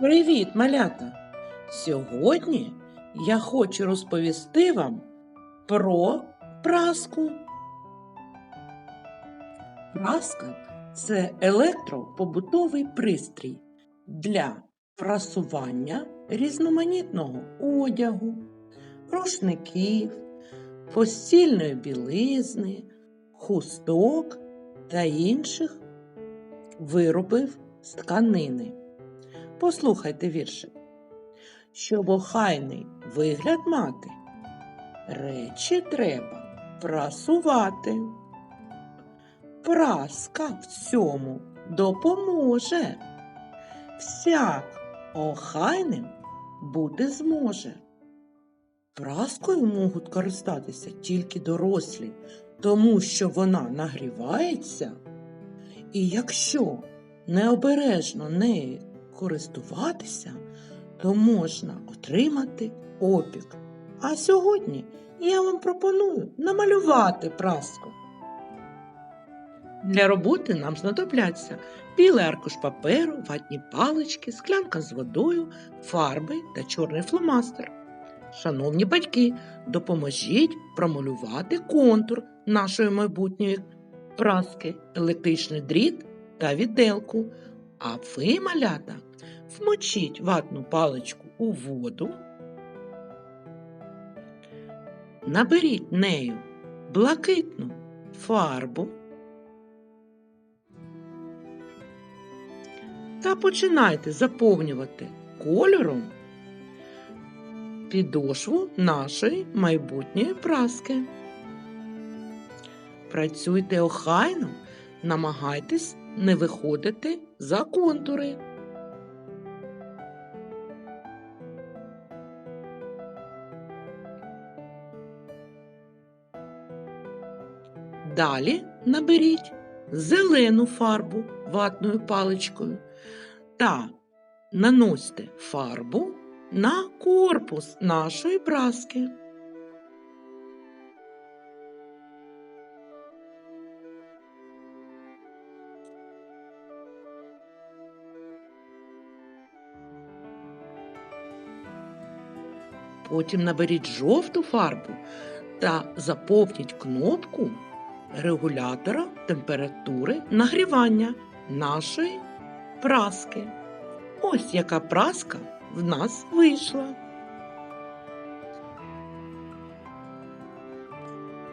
Привіт, малята! Сьогодні я хочу розповісти вам про праску. Праска це електропобутовий пристрій для прасування різноманітного одягу, рушників, постільної білизни, хусток та інших виробів з тканини. Послухайте віршик. Щоб охайний вигляд мати, речі треба прасувати. Праска в цьому допоможе. Всяк охайним бути зможе. Праскою можуть користатися тільки дорослі, тому що вона нагрівається. І якщо необережно нею користуватися, то можна отримати опік. А сьогодні я вам пропоную намалювати праску. Для роботи нам знадобляться білий аркуш паперу, ватні палички, склянка з водою, фарби та чорний фломастер. Шановні батьки, допоможіть промалювати контур нашої майбутньої праски, електричний дріт та відделку. А ви, малята, вмочіть ватну паличку у воду, наберіть нею блакитну фарбу та починайте заповнювати кольором підошву нашої майбутньої праски. Працюйте охайно, намагайтесь не виходити за контури. Далі наберіть зелену фарбу ватною паличкою та наносьте фарбу на корпус нашої праски. Потім наберіть жовту фарбу та заповніть кнопку регулятора температури нагрівання нашої праски. Ось яка праска в нас вийшла.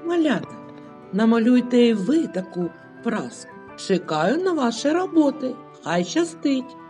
Малята, намалюйте і ви таку праску. Чекаю на ваші роботи. Хай щастить!